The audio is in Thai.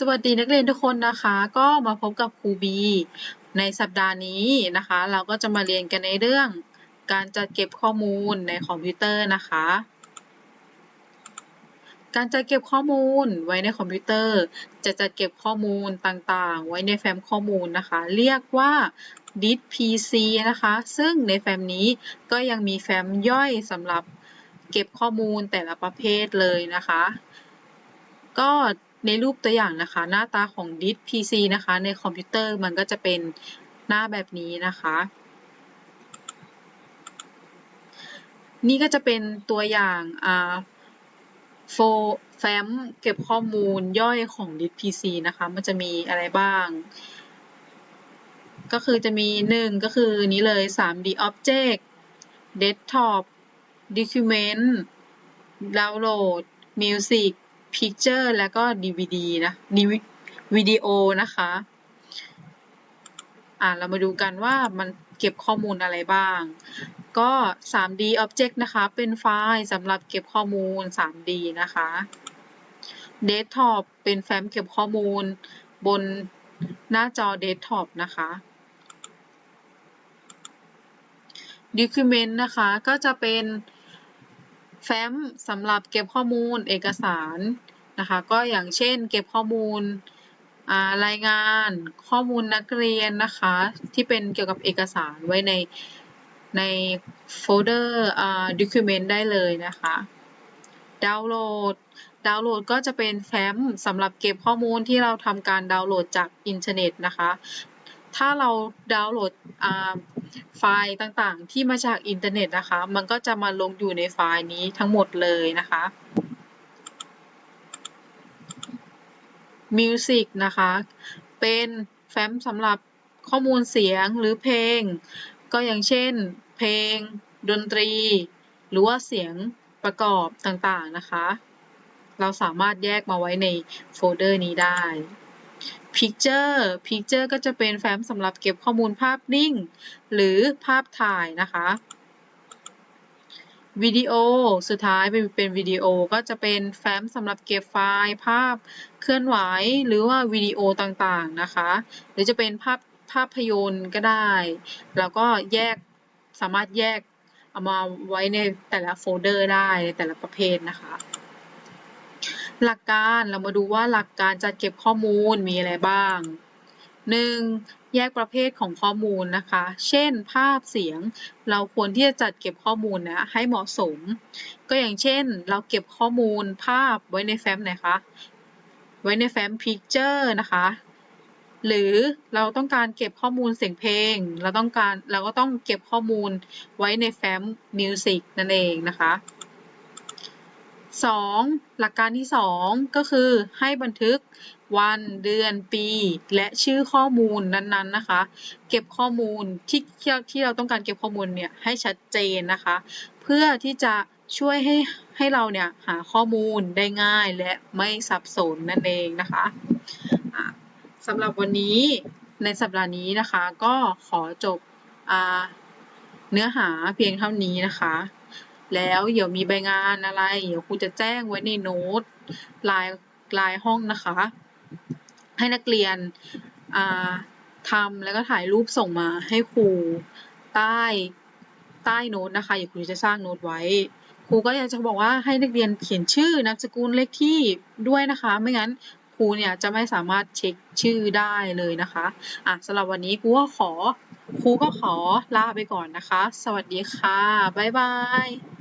สวัสดีนักเรียนทุกคนนะคะ ก็มาพบกับครูบีในสัปดาห์นี้นะคะ เราก็จะมาเรียนกันในเรื่องการจัดเก็บข้อมูลในคอมพิวเตอร์นะคะ การจัดเก็บข้อมูลไว้ในคอมพิวเตอร์ จะจัดเก็บข้อมูลต่างๆ ไว้ในแฟ้มข้อมูลนะคะ เรียกว่า disk PC นะคะ ซึ่งในแฟ้มนี้ก็ยังมีแฟ้มย่อยสำหรับเก็บข้อมูลแต่ละประเภทเลยนะคะ ก็ ในรูปตัวอย่างนะคะ หน้าตาของดิส PC นะคะ ในคอมพิวเตอร์มันก็จะเป็นหน้าแบบนี้นะคะ นี่ก็จะเป็นตัวอย่างอ่าโฟแฟ้มเก็บข้อมูลย่อยของดิส PC นะคะ มันจะมีอะไรบ้าง ก็คือจะมีหนึ่งก็คือนี้เลย 3D Object Desktop Document Download Music Picture แล้วก็ DVD นะวิดีโอนะคะ อ่าเรามาดูกันว่ามันเก็บข้อมูลอะไรบ้าง ก็ 3D Object นะคะ เป็นไฟล์สำหรับเก็บข้อมูล 3D นะคะ Desktop เป็นแฟ้มเก็บข้อมูลบนหน้าจอ Desktop นะคะ Document นะคะ ก็จะเป็น แฟ้มสำหรับเก็บข้อมูลเอกสารนะคะ ก็อย่างเช่น เก็บข้อมูลรายงานข้อมูลนักเรียนนะคะ ที่เป็นเกี่ยวกับเอกสารไว้ในในโฟลเดอร์ document ได้เลยนะคะ ดาวน์โหลด ดาวน์โหลดก็จะเป็นแฟ้มสำหรับเก็บข้อมูลที่เราทำการดาวน์โหลดจากอินเทอร์เน็ตนะคะ ถ้าเราดาวน์โหลดไฟล์ต่างๆ ที่มาจากอินเทอร์เน็ตนะคะ มันก็จะมาลงอยู่ในไฟล์นี้ทั้งหมดเลยนะคะ Music นะคะ เป็นแฟ้มสำหรับข้อมูลเสียงหรือเพลง ก็อย่างเช่น เพลง ดนตรี หรือว่าเสียงประกอบต่างๆนะคะ เราสามารถแยกมาไว้ในโฟลเดอร์นี้ได้ Picture Picture ก็จะเป็นแฟ้มสำหรับเก็บข้อมูลภาพนิ่ง หรือภาพถ่ายนะคะวิดีโอสุดท้ายเป็นเป็นวิดีโอก็จะเป็นแฟ้มสำหรับเก็บไฟล์ภาพเคลื่อนไหวหรือว่าวิดีโอต่างๆนะคะ หรือจะเป็นภาพภาพยนตร์ก็ได้ แล้วก็แยกสามารถแยกเอามาไว้ในแต่ละโฟลเดอร์ได้ในแต่ละประเภทนะคะ หลักการเรามาดูว่าหลักการจัดเก็บข้อมูลมีอะไรบ้าง 1. แยกประเภทของข้อมูลนะคะ เช่น ภาพเสียง เราควรที่จะจัดเก็บข้อมูลนะให้เหมาะสม ก็อย่างเช่น เราเก็บข้อมูลภาพไว้ในแฟ้มไหนคะไว้ในแฟ้ม Picture นะคะ หรือเราต้องการเก็บข้อมูลเสียงเพลง เราต้องการเราก็ต้องเก็บข้อมูลไว้ในแฟ้ม Music นั่นเองนะคะ 2. หลักการที่ 2 ก็คือให้บันทึกวันเดือนปี และชื่อข้อมูลนั้นๆนะคะ เก็บข้อมูลที่ที่เราต้องการเก็บข้อมูลเนี่ยให้ชัดเจนนะคะ เพื่อที่จะช่วยให้ให้เราเนี่ยหาข้อมูลได้ง่ายและไม่สับสนนั่นเองนะคะสำหรับวันนี้ในสัปดาห์นี้นะคะ ก็ขอจบเนื้อหาเพียงเท่านี้นะคะ แล้วเดี๋ยวมีใบงานอะไร เดี๋ยวครูจะแจ้งไว้ในโน้ตลายลายห้องนะคะ ให้นักเรียนทำแล้วก็ถ่ายรูปส่งมาให้ครูใต้ใต้โน้ตนะคะเดี๋ยวครูจะสร้างโน้ตไว้ครูก็อยากจะบอกว่าให้นักเรียนเขียนชื่อนามสกุลเลขที่ด้วยนะคะ ไม่งั้นครูเนี่ยจะไม่สามารถเช็คชื่อได้เลยนะคะอะสำหรับวันนี้ครูก็ขอครูก็ขอลาไปก่อนนะคะ สวัสดีค่ะ บ๊ายบาย